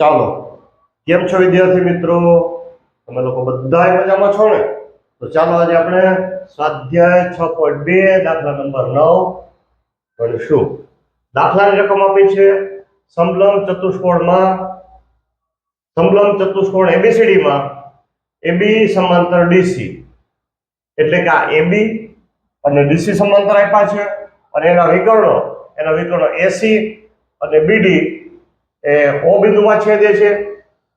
ચાલો, કેમ છો વિદ્યાર્થી મિત્રો? તમે લોકો બધા મજામાં છો ને? તો ચાલો આજે આપણે સ્વાધ્યાય છ પોઈન્ટ બે, દાખલા નંબર નવ ભણીશું. દાખલાની રકમ આપી છે સમલમ ચતુષ્કોણમાં સમલમ ચતુષ્કોણ એબીસીડીમાં એબી સમાંતર ડીસી એટલે કે આ એબી અને ડીસી સમાંતર આપ્યા છે. અને એના વિકર્ણો એના વિકર્ણો એસી અને બીડી ઓ બિંદુમાં છેદે છે.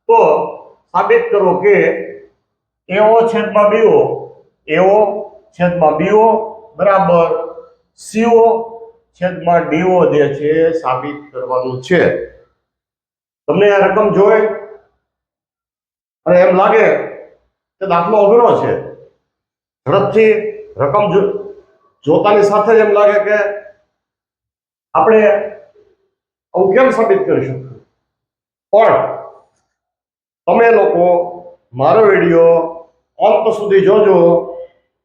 તો સાબિત કરો કે એઓ છેદમાં બીઓ, એઓ છેદમાં બીઓ બરાબર સીઓ છેદમાં ડીઓ જે છે સાબિત કરવાનું છે. તમને આ રકમ જોઈ અને એમ લાગે કે દાખલો અઘરો છે. ઝડપથી રકમ જોતાની સાથે જ એમ લાગે કે આપણે આવું કેમ સાબિત કરી શકીએ? પણ તમે લોકો મારો વીડિયો અંત સુધી જોજો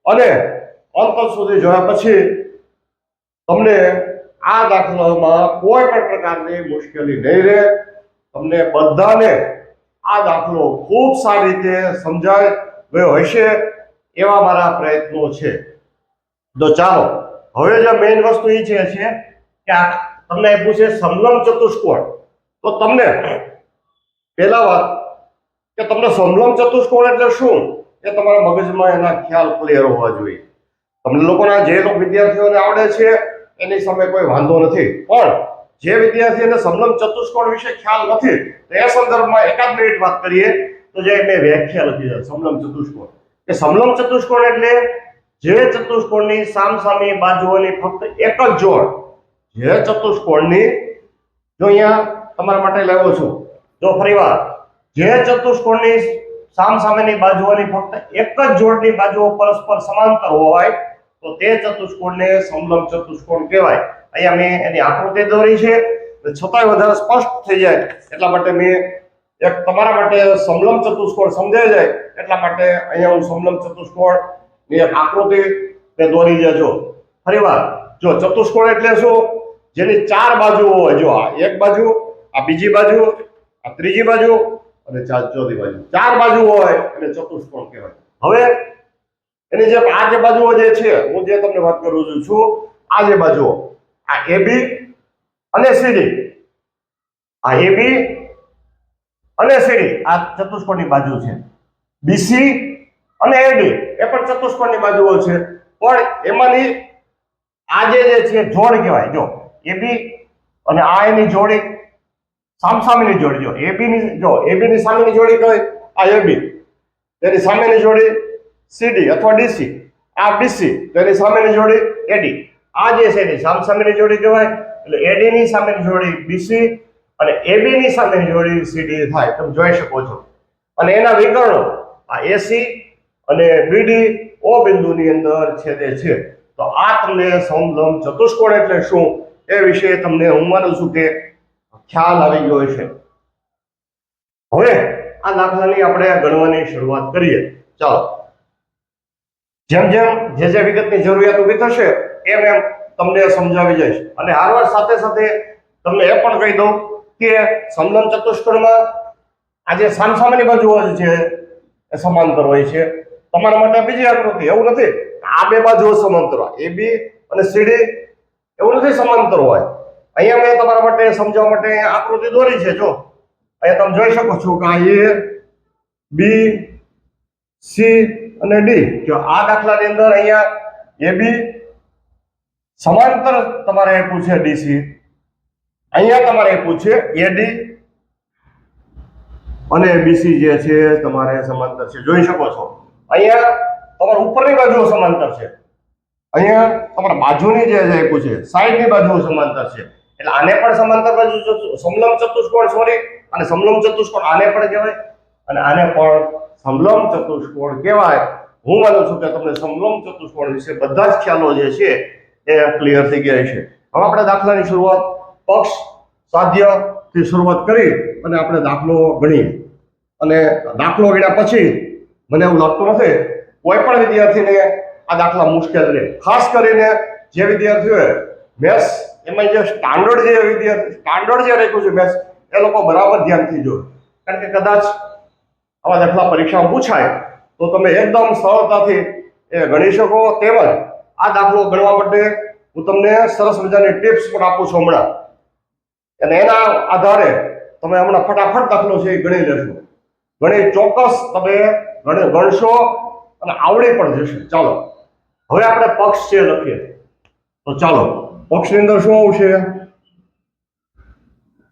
અને અંત સુધી જોયા પછી તમને આ દાખલામાં કોઈ પણ પ્રકારની મુશ્કેલી નહીં રહે. તમને બધાને આ દાખલો ખૂબ સારી રીતે સમજાય ગયો હશે એવા મારા પ્રયત્નો છે. તો ચાલો, હવે જે મેઇન વસ્તુ એ છે કે તમને એ પૂછે સમલમ ચતુષ્કોણ. તો તમને પહેલા વાત કે તમને સમલમ ચતુષ્કોણ એટલે શું? એ તમારા મગજમાં એના ખ્યાલ ક્લિયર હોવા જોઈએ. તમને લોકોના જે લોકો વિદ્યાર્થીઓને આવડે છે, એની સામે કોઈ વાંધો નથી. પણ જે વિદ્યાર્થીઓને સમલમ ચતુષ્કોણ વિશે ખ્યાલ નથી, તો એ સંદર્ભમાં એકાદ મિનિટ વાત કરીએ, તો જે મેં વ્યાખ્યા લખી છે સમલમ ચતુષ્કોણ. કે સમલમ ચતુષ્કોણ એટલે જે ચતુષ્કોણની સામસામી બાજુઓની ફક્ત એક જ જોડ, જે ચતુષ્કોણની જો અહીંયા તમારા માટે લાવ્યો છું જો ફરીવાર જે ચતુષ્કોણની સામસામેની બાજુઓની ફક્ત એક જ જોડની બાજુઓ પરસ્પર સમાંતર હોય, તો તે ચતુષ્કોણને સમલમ ચતુષ્કોણ કહેવાય. અહીંયા મેં એની આકૃતિ દોરી છે છતાંય વધારે સ્પષ્ટ થઈ જાય. એટલા માટે મેં એક તમારા માટે સમલમ ચતુષ્કોણ સમજાઈ જાય. એટલા માટે અહીંયા હું સમલમ ચતુષ્કોણની એક આકૃતિ ને દોરી દેજો ફરીવાર જો ચતુષ્કોણ એટલે શું? જેની ચાર બાજુઓ હોય, જો આ એક બાજુ, આ બીજી બાજુ આ ત્રીજી બાજુ અને ચાર ચોથી બાજુ. ચાર બાજુ હોય એને ચતુષ્કોણ કહેવાય. હવે એની જે આ જે બાજુઓ જે છે, હું જે તમને વાત કરું છું આ જે બાજુઓ, આ એબી અને સીડી આ એબી અને સીડી આ ચતુષ્કોણની બાજુ છે. બીસી અને એડી એ પણ ચતુષ્કોણની બાજુઓ છે. પણ એમાંની આ જે જે છે, જોડ કહેવાય. જો એબી અને આ એની જોડી સામસામેની જોડી જો એબી ની જો એબી ની સામેની જોડી કઈ? આ એબી. તેની સામેની જોડી સીડી અથવા ડીસી. આ ડીસી, તેની સામેની જોડી એડી. આ જે છે એની સામસામેની જોડી કહેવાય, એટલે એડી ની સામેની જોડી બીસી અને એબી ની સામેની જોડી સીડી થાય. તમે જોઈ શકો છો. અને એના વિકર્ણો, આ એસી અને બીડી, ઓ બિંદુની અંદર છેદે છે. તો આ તમને સમલંબ ચતુષ્કોણ એટલે શું? એ વિશે તમને હું માનું છું કે ખ્યાલ આવી ગયો છે હવે આ દાખલાની આપણે ગણવાની શરૂઆત કરીએ. ચાલો. જેમ જેમ જે જે વિગતની જરૂરિયાત ઊભી થશે, એમ એમ તમને સમજાવી જઈશ. અને હારવાર સાથે સાથે તમને એ પણ કહી દઉં કે સમલમ ચતુષ્કોણમાં આ જે સામસામેની બાજુ છે, એ સમાંતર હોય છે. તમારા માટે બીજી આકૃતિ, એવું નથી. આ બે બાજુઓ સમાંતર હોય. એ બી અને સીડી એવું નથી, સમાંતર હોય. અહીંયા મેં તમારા માટે સમજાવવા માટે આકૃતિ દોરી છે, જો. અહીંયા તમે જોઈ શકો છો કે આ એ બી સી અને ડી જો આ દાખલાની અંદર અહીંયા એ બી સમાંતર તમારે આપ્યું છે ડીસી અહીંયા તમારે આપ્યું છે એડી અને બીસી જે છે તમારે સમાંતર છે. જોઈ શકો છો. અહીંયા તમારા ઉપરની બાજુ સમાંતર છે. અહીંયા તમારા બાજુની જે આપ્યું છે સાઈડની બાજુઓ સમાંતર છે. એટલે આને પણ સમાંતર બાજુ સમલમ ચતુષ્કોણ સોરી અને સમલમ ચતુષ્કોણ આને પણ કહેવાય, અને આને પણ સમલમ ચતુષ્કોણ કહેવાય. હું માનું છું કે તમને સમલમ ચતુષ્કોણ વિશે બધા જ ખ્યાલો જે છે એ ક્લિયર થઈ ગયા છે. હવે આપણે દાખલાની શરૂઆત પક્ષ, સાધ્યથી શરૂઆત કરી અને આપણે દાખલો ગણીએ. અને દાખલો ગણ્યા પછી મને એવું લાગતું નથી, કોઈ પણ વિદ્યાર્થીને આ દાખલા મુશ્કેલ રહે. ખાસ કરીને જે વિદ્યાર્થીઓએ મેથ્સ એમાં જે સ્ટાન્ડર્ડ જે વિદ્યાર્થી સ્ટાન્ડર્ડ જે રાખ્યું છે બેસ એ લોકો બરાબર ધ્યાનથી જો કારણ કે કદાચ આવા દાખલા પરીક્ષામાં પૂછાય, તો તમે એકદમ સરળતાથી એ ગણી શકો. તેમજ આ દાખલો ગણવા માટે હું તમને સરસ મજાની ટિપ્સ પણ આપું છું હમણાં. અને એના આધારે તમે હમણાં ફટાફટ દાખલો છે એ ગણી લેશો ગણી ચોક્કસ તમે ગણી ગણશો અને આવડી પણ જશે. ચાલો. હવે આપણે પક્ષ છે લખીએ. તો ચાલો. પક્ષની અંદર શું આવશે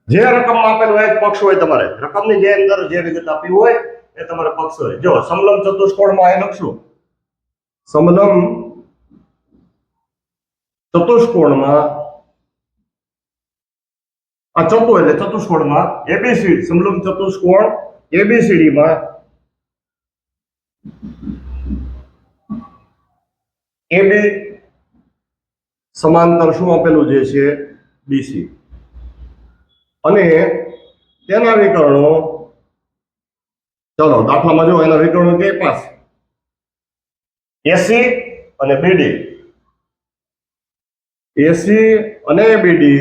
જે રકમ આપેલું હોય પક્ષ હોય તમારે. રકમની જે અંદર જે વિગત આપી હોય એ તમારે પક્ષ હોય. જો, સમલમ ચતુષ્કોણમાં એ લખશું. સમલમ ચતુષ્કોણમાં આ ચતુ એટલે ચતુષ્કોણમાં એબીસી સમલમ ચતુષ્કોણ એબીસીડી માં એબી સમાંતર શું આપેલું જે છે? બીસી અને તેના વિકર્ણો, ચલો, દાખલામાં જો એના વિકર્ણો કે પાસ એસી અને બીડી એસી અને બીડી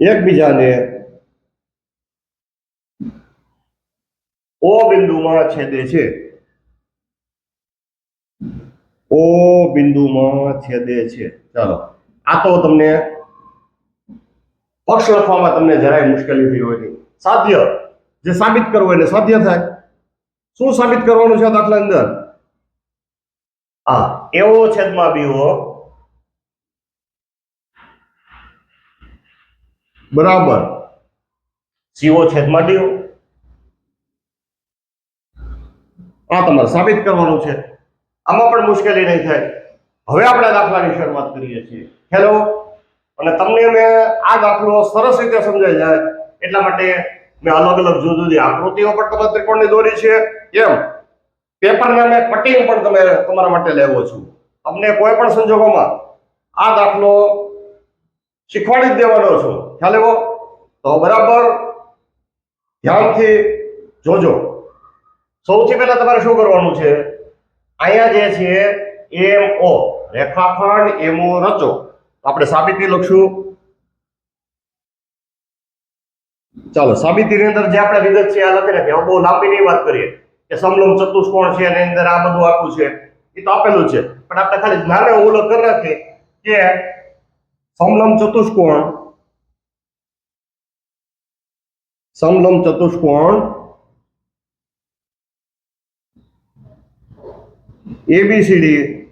એકબીજાને ઓ બિંદુમાં છેદે છે. ઓ બિંદુમાં છેદે છે. ચાલો, આ તો તમને પક્ષ લખવામાં તમને જરાય મુશ્કેલી થઈ હોય નહીં. સાધ્ય, જે સાબિત કરવું એને સાધ્ય થાય. શું સાબિત કરવાનું છે દાખલા અંદર? હા એવો છેદમાં બીઓ બરાબર. સીઓ છેદમાં ડીઓ આ તમારે સાબિત કરવાનું છે. આમાં પણ મુશ્કેલી નહીં થાય. હવે આપણે દાખલાની શરૂઆત કરીએ છીએ. હેલો અને તમને મેં આ દાખલો સરસ રીતે સમજાઈ જાય. એટલા માટે મેં અલગ અલગ જુદી જુદી આકૃતિઓ પણ તમે ત્રિકોણની દોરી છે. એમ. પેપરના મેં કટિંગ પણ તમે તમારા માટે લેવો છું. તમને કોઈ પણ સંજોગોમાં આ દાખલો શીખવાડી જ દેવાનો છું. ખ્યાલ એવો તો બરાબર ધ્યાનથી જોજો. સૌથી પહેલા તમારે શું કરવાનું છે? અહીંયા જે છે, એમ ઓ, રેખાખંડ એમઓ રચો. આપણે સાબિતી લખશું. ચાલો, સાબિતીની અંદર જે આપણે વિગત છે, આ લખી નાખીએ. બહુ લાંબી નહીં વાત કરીએ. કે સમલમ ચતુષ્કોણ છે એની અંદર આ બધું આપ્યું છે. એ તો આપેલું છે. પણ આપણે ખાલી નાને ઉલ્લેખ કરી રાખીએ કે સમલમ ચતુષ્કોણ સમલમ ચતુષ્કોણ એબીસીડી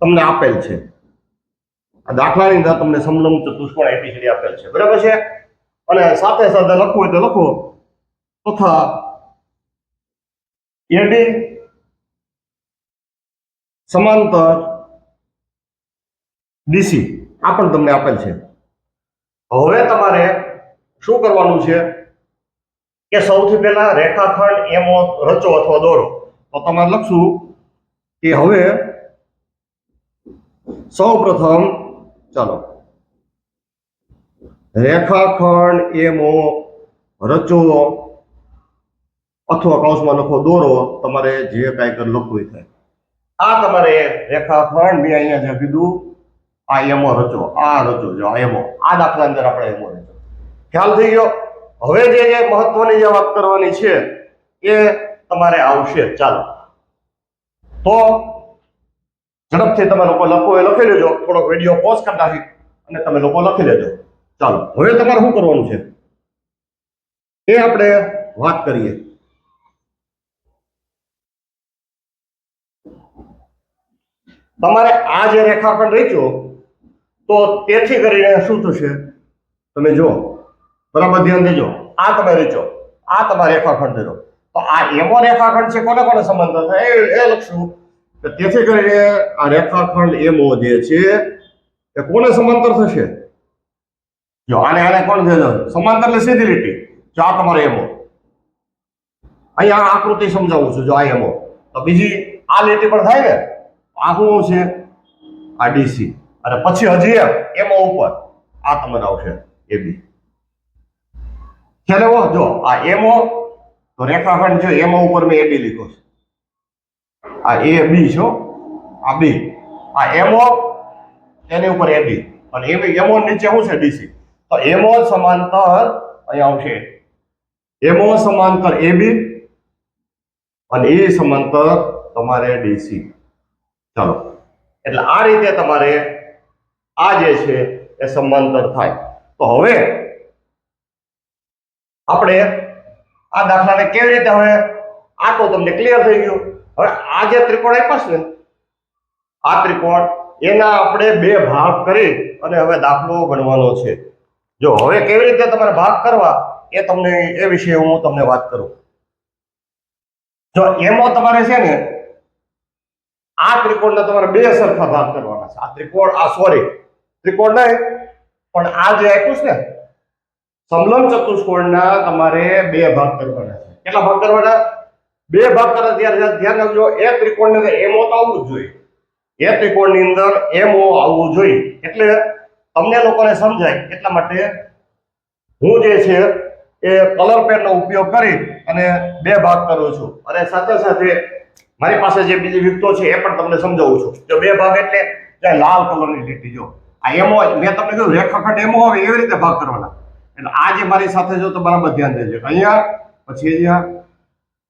તમને આપેલ છે. આ દાખલાની અંદર તમને સમલમ ચતુષ્કોણ એબીસીડી આપેલ છે. બરાબર છે? અને સાથે સાથે લખવું હોય તો લખો. તથા એડી સમાંતર ડીસી આ પણ તમને આપેલ છે. હવે તમારે શું કરવાનું છે? કે સૌથી પહેલા રેખાખંડ એમો રચો અથવા દોરો. તો તમારે લખશું કે હવે સૌ પ્રથમ ચાલો. રેખાખંડ એમો રચો અથવા કૌશમાં લખો દોરો, તમારે જે કાંઈ કર લખવું થાય. આ તમારે રેખાખંડ મેં અહીંયા જે કીધું, આ એમો રચો, આ રચો, જો આ એમો, આ દાખલા અંદર આપણે એમો રચો. ખ્યાલ થઈ ગયો? હવે જે મહત્વની જે વાત કરવાની છે એ તમારે આવશે. ચાલો. તો ઝડપથી તમે લોકો લખો એ લખી લેજો. થોડોક વીડિયો પોઝ કરી નાખી અને તમે લોકો લખી લેજો. ચાલો, હવે તમારે શું કરવાનું છે? એ આપણે વાત કરીએ. તમારે આ જે રેખાખંડ રચ્યો, તો તેથી કરીને શું થશે? તમે જો બરાબર ધ્યાન દેજો. આ તમે રચ્યો. આ તમારે રેખાખંડ દેજો તો આ એવો રેખાખંડ છે, કોને કોને સમાંતર થાય એ એ લખશું. કે તેથી કરીને આ રેખાખંડ એમો જે છે, એ કોને સમાંતર થશે? જો આને આને કોણ છે સમાંતર એટલે સીધી લીટી. જો આ તમારે એમો. અહીંયા આકૃતિ સમજાવું છું, જો આ એમો. તો બીજી આ લીટી પણ થાય ને? આ શું છે આ ડીસી. અને પછી હજી એમ, એમો ઉપર. આ તમારે આવશે એબી ખ્યાલ એવો જો, આ એમો તો રેખાખંડ છે એમાં ઉપર મેં એબી લીધો છે. આ એ બી છો આ બી. આ એમઓ એની ઉપર એબી અને એ એમો નીચે શું છે? ડીસી. તો એમો સમાંતર અહીંયા આવશે. એમો સમાંતર એબી અને એ સમાંતર તમારે ડીસી. ચાલો. એટલે આ રીતે તમારે આ જે છે એ સમાંતર થાય. તો હવે આપણે આ દાખલાને કેવી રીતે હવે આ તો તમને ક્લિયર થઈ ગયું? હવે આ જે ત્રિકોણ આપ્યા છે ને, આ ત્રિકોણ એના આપણે બે ભાગ કરી અને હવે દાખલો ગણવાનો છે. જો હવે કેવી રીતે તમારે ભાગ કરવા એ તમને એ વિશે હું તમને વાત કરું. જો એમાં તમારે છે ને, આ ત્રિકોણના તમારે બે સરખા ભાગ કરવાના છે. આ ત્રિકોણ, આ સોરી ત્રિકોણ નહીં, પણ આ જે આપ્યું છે ને સમલંબ ચતુષ્કોણના તમારે બે ભાગ કરવાના છે. કેટલા ભાગ કરવાના? બે ભાગ કરવા ત્યારે ધ્યાન રાખજો. એ ત્રિકોણની અંદર એમઓ તો આવવું જ જોઈએ. એ ત્રિકોણની અંદર એમઓ આવવું જોઈએ. એટલે તમને લોકોને સમજાય એટલા માટે હું જે છે એ કલર પેનનો ઉપયોગ કરી અને બે ભાગ કરું છું. અને સાથે સાથે મારી પાસે જે બીજી વિગતો છે એ પણ તમને સમજાવું છું. જો બે ભાગ એટલે લાલ કલરની લીટી જો. આ એમો મેં તમને કહ્યું રેખાખંડ એમો હોય એવી રીતે ભાગ કરવાના. એટલે આ જે મારી સાથે જો તો બરાબર ધ્યાન દેજો. અહીંયા, પછી અહીંયા,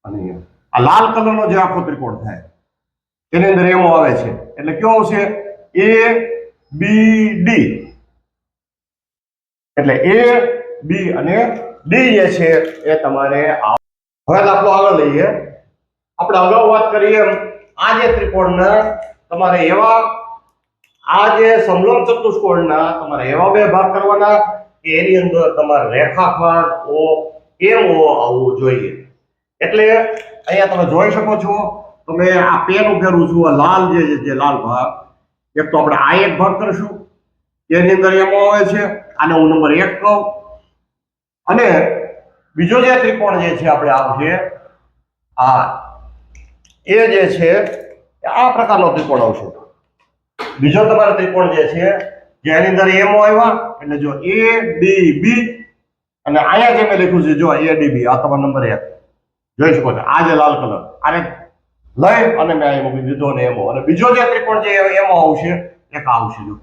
અને અહીંયા. આ લાલ કલરનો જે આખો ત્રિકોણ થાય, તેની અંદર એમો આવે છે. એટલે કયો આવશે? A, B, D. એટલે એ, બી અને ડી જે છે, એ તમારે હવે દાખલો આગળ લઈએ. આપણે અગાઉ વાત કરીએ આ જે ત્રિકોણના તમારે એવા આ જે સમલમ ચતુષ્કોણના તમારે એવા બે ભાગ કરવાના. કે એની અંદર તમારે રેખાખંડ ઓ એમ ઓ આવવું જોઈએ? એટલે અહીંયા તમે જોઈ શકો છો તમે આ પેન ઉકેરું છું આ લાલ જે છે, લાલ ભાગ. એક તો આપણે આ એક ભાગ કરશું એની અંદર એમ આવે છે આને હું નંબર એક કહું. અને બીજો જે ત્રિકોણ જે છે આપણે આવશે આ એ જે છે આ પ્રકારનો ત્રિકોણ આવશે. બીજો તમારો ત્રિકોણ જે છે જેની અંદર એમો આવ્યા, એટલે જો એ ડી બી અને અહીંયા જે મેં લખ્યું છે, જો એ ડી બી આ તમારો નંબર એક. જોઈ શકો છો, આ જે લાલ કલર, આને લઈ અને મેં અહીં મૂકી દીધો ને એમો અને બીજો જે ત્રિકોણ છે એમો આવશે, એક આવશે, જો.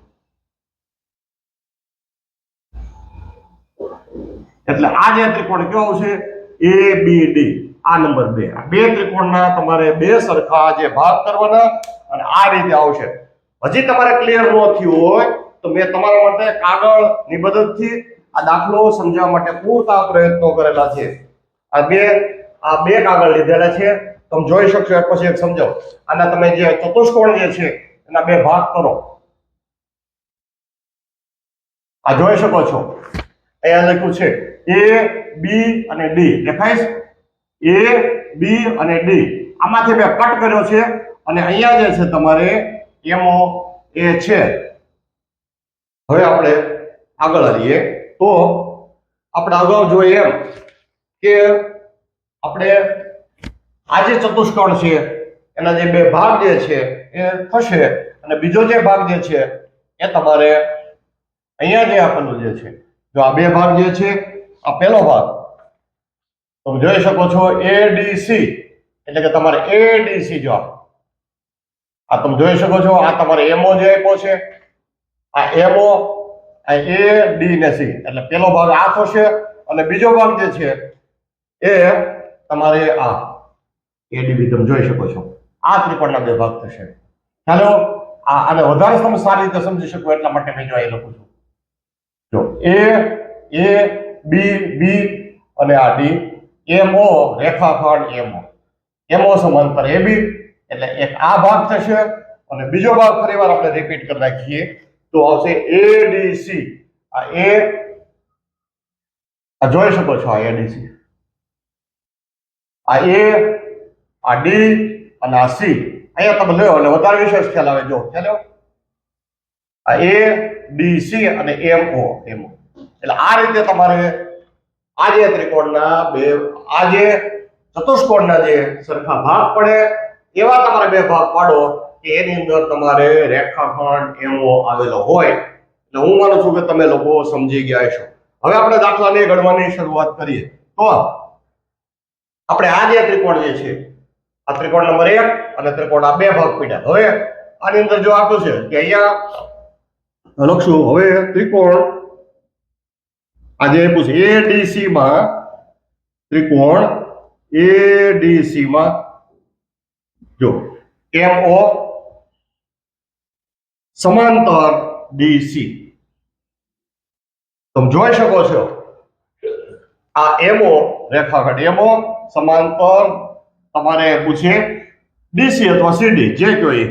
એટલે આ જે ત્રિકોણ કયો આવશે? એ બી ડી આ નંબર બે. આ બે ત્રિકોણના તમારે બે સરખા જે ભાગ કરવાના, અને આ રીતે આવશે. હજી તમારે ક્લિયર ન થયું હોય તો મેં તમારા માટે કાગળની મદદથી આ દાખલો સમજાવવા માટે પૂરતા પ્રયત્નો કરેલા છે. આ બે આ બે કાગળ લીધેલા છે. તમે જોઈ શકશો, એક પછી એક સમજાવો આના તમે જે ચતુષ્કોણ જે છે, એના બે ભાગ કરો. આ જોઈ શકો છો. અહીંયા લખ્યું છે એ બી અને ડી દેખાય એ બી અને ડી આમાંથી મેં કટ કર્યો છે. અને અહીંયા જે છે, તમારે એમો એ છે. હવે આપણે આગળ આવીએ. તો આપણે અગાઉ જોઈએ એમ કે આપણે આ જે ચતુષ્કોણ છે, એના જે બે ભાગ જે છે એ થશે અને બીજો જે ભાગ જે છે એ તમારે અહીંયા જે આપેલું જે છે. જો આ બે ભાગ જે છે, આ પહેલો ભાગ, તમે જોઈ શકો છો એડીસી એટલે કે તમારે એડીસી જો આ. તમે જોઈ શકો છો, આ તમારે એમઓ જે આપ્યો છે. આ એમઓ આ એ ડી ને એટલે પેલો ભાગ આ થશે અને બીજો ભાગ જે છે એ તમારે આ. એડીબી તમે જોઈ શકો છો. આ ત્રિકોણના બે ભાગ થશે. ચાલો, આ આને વધારે તમે સારી રીતે સમજી શકો એટલા માટે મેં જો અહીં લખું છું. જો, એ એ, બી બી અને આ ડી એમ ઓ રેખાખંડ એમ ઓ એમ ઓ સમાંતર બી, એટલે એક આ ભાગ થશે અને બીજો ભાગ ફરીવાર આપણે રિપીટ કરી નાખીએ. તો આવશે એ ડી આ એ આ જોઈ શકો છો આ એડીસી આ એ આ ડી અને આ સી અહીંયા તમે લ્યો, એટલે વધારે વિશેષ ખ્યાલ આવે. જો, ખ્યાલ? આ એ ડી સી અને એમ ઓ એમ એટલે આ રીતે તમારે આજે ત્રિકોણના બે, આજે ચતુષ્કોણના જે સરખા ભાગ પડે, એવા તમારે બે ભાગ પાડો. એની અંદર તમારે રેખાખંડ એવો આવેલો હોય. એટલે હું માનું છું કે તમે લોકો સમજી ગયા છો હવે આપણે દાખલાને ગણવાની શરૂઆત કરીએ. તો આપણે આ જે ત્રિકોણ જે છે, આ ત્રિકોણ નંબર એક અને ત્રિકોણ આ બે ભાગ પડ્યા. હવે આની અંદર જો આપ્યું છે, કે અહીંયા લખશું, હવે ત્રિકોણ આજે આપ્યું છે એડીસી માં ત્રિકોણ એડીસી માં જો એમઓ સમાંતર ડીસી. તમે જોઈ શકો છો. આ એમઓ, રેખાખંડ એમઓ, સમાંતર તમારે પૂછે ડીસી અથવા સીડી, જે કોઈ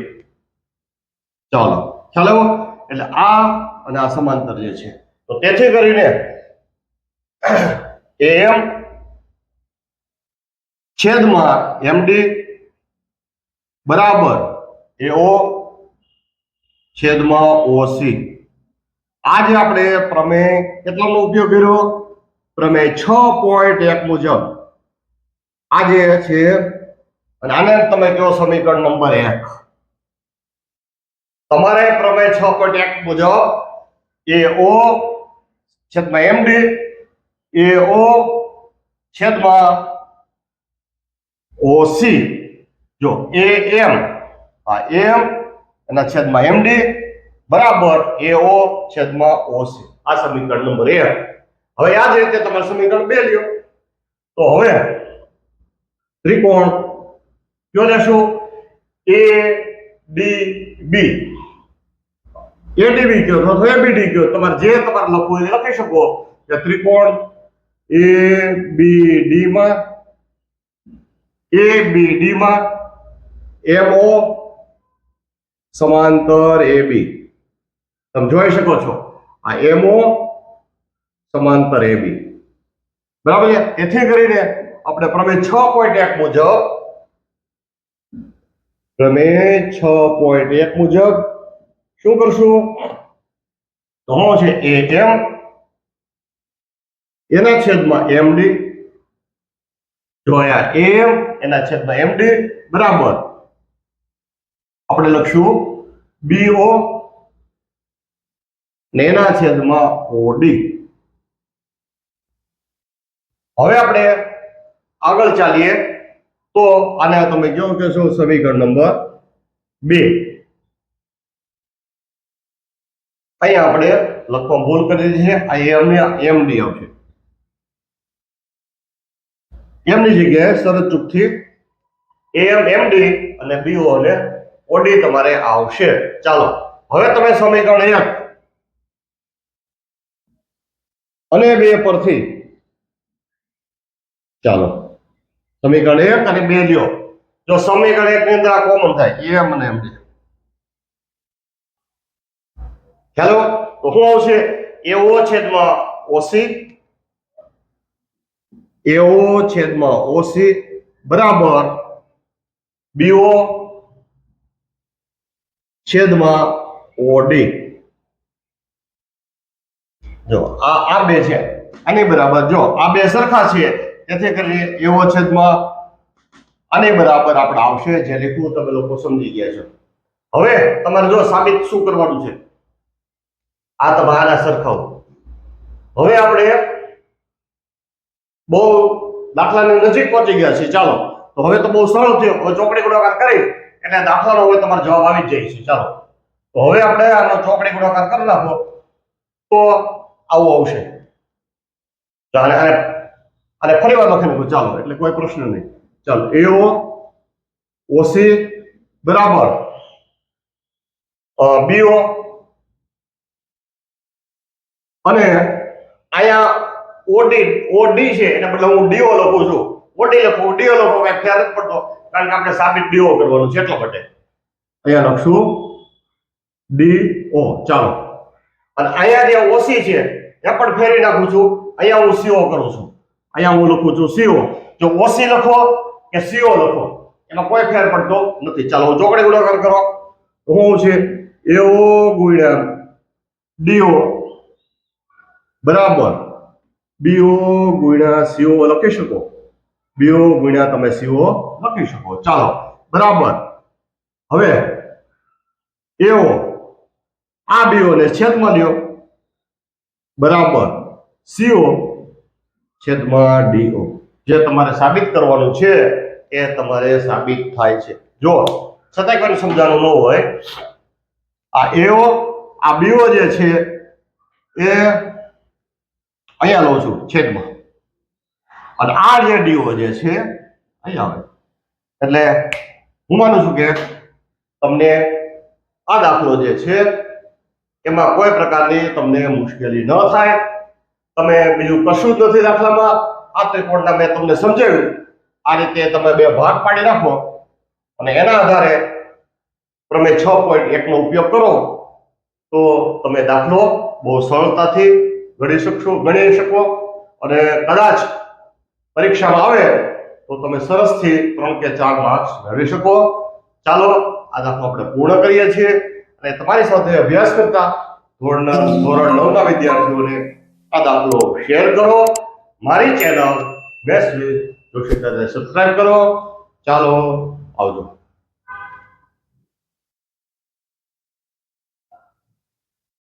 ચાલો, ખ્યાલ આવ્યો? એટલે આ અને આ સમાંતર જે છે. તો તેથી કરીને એમ છેદમાં એમડી બરાબર એઓ છેદમાં ઓસી. આજે આપણે પ્રમેય કેટલાનો ઉપયોગ કર્યો? પ્રમેય છ પોઈન્ટ એક મુજબ. આજે છે, અને આને તમે કહો સમીકરણ નંબર એક. તમારે પ્રમેય છ પોઈન્ટ એક મુજબ એ ઓ છેદમાં એમડી એ ઓ છેદમાં ઓસી. જો, એ એમ. આ એમ એના છેદમાં એમડી બરાબર એ ઓ છેદમાં ઓસી આ સમીકરણ નંબર એક. હવે આ જ રીતે તમારે સમીકરણ બે લ્યો. તો હવે ત્રિકોણ કયો લેશું? એ ડી બી એ ડી બી કયો? બી ડી કયો? તમારે જે તમારે લખવું એ લખી શકો. કે ત્રિકોણ એ બી ડી માં એ બી ડી માં એમઓ સમાંતર એ બી. તમે જોઈ શકો છો. આ એમઓ સમાંતર એ બી. બરાબર છે? એથી કરીને આપણે પ્રમેય છ પોઈન્ટ એક મુજબ, પ્રમેય છ પોઈન્ટ એક મુજબ શું કરશું? શું છે એ એમ. એના છેદમાં એમડી જોયા એમ, એના છેદમાં એમડી બરાબર. આપણે લખશું બીઓ ને એના છેદમાં ઓડી હવે આપણે આગળ ચાલીએ તો આને તમે કહો કે શું સમીકરણ નંબર બે. અહીંયા આપણે લખવા ભૂલ કરી છે. આ એમ એમડી આવશે. એમની જગ્યાએ શરત ચૂકથી એમ એમડી અને બીઓ અને ઓડી તમારે આવશે. ચાલો, હવે તમે સમીકરણ એક. અને બે પરથી. ચાલો, સમીકરણ એક અને બે લ્યો. જો સમીકરણ એક ની અંદર આ કોમન થાય એમ અને એમ ખ્યાલ હેલો તો શું આવશે? એઓ છેદમાં ઓસી. એઓ છેદમાં ઓસી. બરાબર. બીઓ છેદમાં ઓડી જો, આ આ બે છે. આની બરાબર, જો, આ બે સરખા છે. તેથી કરીને એવો છેદમાં આની બરાબર આપણે આવશે. જે લીધું તમે લોકો સમજી ગયા છો. હવે તમારે જો સાબિત શું કરવાનું છે? આ તમારા સરખાવો હવે આપણે બહુ દાખલાની નજીક પહોંચી ગયા છે ચાલો. તો હવે તો બહુ સરળ થયો. હવે ચોકડી ગુણાકાર કરી. એટલે દાખલાનો હવે તમારો જવાબ આવી જ જાય છે. ચાલો. તો હવે આપણે આનો ચોકડી ગુણાકાર કરી નાખો. તો આવું આવશે. ચાલે આને ફરી વાર લખી નાખો ચાલો, એટલે કોઈ પ્રશ્ન નહીં. ચાલો એઓ ઓસી બરાબર. બીઓ અને અહીંયા ઓડી ઓડી છે એને બદલે હું ડીઓ લખું છું. ઓડી લખું ડીઓ લખું, કઈ ફેર જ પડતો. કારણ કે આપણે સાબિત ડીઓ કરવાનું છે એટલા માટે. અહીંયા લખશું ડી ઓ ચાલો. અને અહીંયા જે ઓસી છે, એ પણ ફેરી નાખું છું. અહીંયા હું સીઓ કરું છું. અહીંયા હું લખું છું સીઓ જો ઓસી લખો કે સીઓ લખો, એમાં કોઈ ફેર પડતો નથી. ચાલો, હું ચોકડી ગુણાકાર કરો. હું છે એઓ ગુણ્યા ડીઓ બરાબર. બીઓ ગુણ્યા સીઓ લખી શકો. બીઓ ગુણ્યા તમે સીઓ લખી શકો. ચાલો, બરાબર. હવે, એઓ, આ બીઓને છેદમાં લ્યો. બરાબર. સીઓ, છેદમાં ડીઓ. જે તમારે સાબિત કરવાનું છે, એ તમારે સાબિત થાય છે. જો છતાંય કોઈ સમજાણું ન હોય. આ એઓ, આ બીઓ જે છે, એ અહીંયા લઉં છું, છેદમાં. અને આ રેડિયો જે છે, અહીં આવે. એટલે હું માનું છું કે તમને આ દાખલો જે છે, એમાં કોઈ પ્રકારની તમને મુશ્કેલી ન થાય. તમે બીજું કશું જ નથી દાખલામાં. આ ત્રિકોણના મેં તમને સમજાવ્યું. આ રીતે તમે બે ભાગ પાડી નાખો અને એના આધારે તમે છ પોઈન્ટ એકનો ઉપયોગ કરો, તો તમે દાખલો બહુ સરળતાથી ગણી શકશો, ગણી શકો. અને કદાચ પરીક્ષામાં આવે તો તમે સરસથી ત્રણ કે ચાર માર્ક્સ મેળવી શકો. ચાલો આ દાખલો આપણે પૂર્ણ કરીએ છીએ અને તમારી સાથે અભ્યાસ કરતા ધોરણ ધોરણ નવના વિદ્યાર્થીઓને આ દાખલો શેર કરો. મારી ચેનલ બેસ્ટ જોશી સબસ્ક્રાઇબ કરો. ચાલો, આવજો.